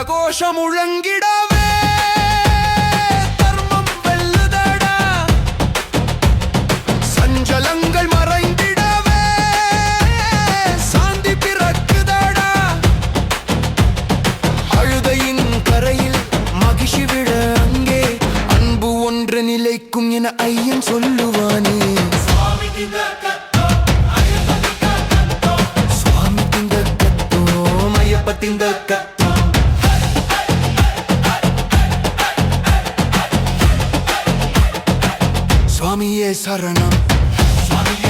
ரணகோஷம் முழங்கிடவே தர்மம் வெல்லுதடா சஞ்சலங்கள் மறைந்திடவே சாந்தி பிறக்குதடா அழுதையின் கரையில் மகிழ்ச்சி விட அங்கே அன்பு ஒன்று நிலைக்கும் என ஐயன் சொல்லுவானே சுவாமி திங்க கத்தோம் ஐயப்ப திங்க கத்தோ சுவாமியே சரணம் சுவாமியே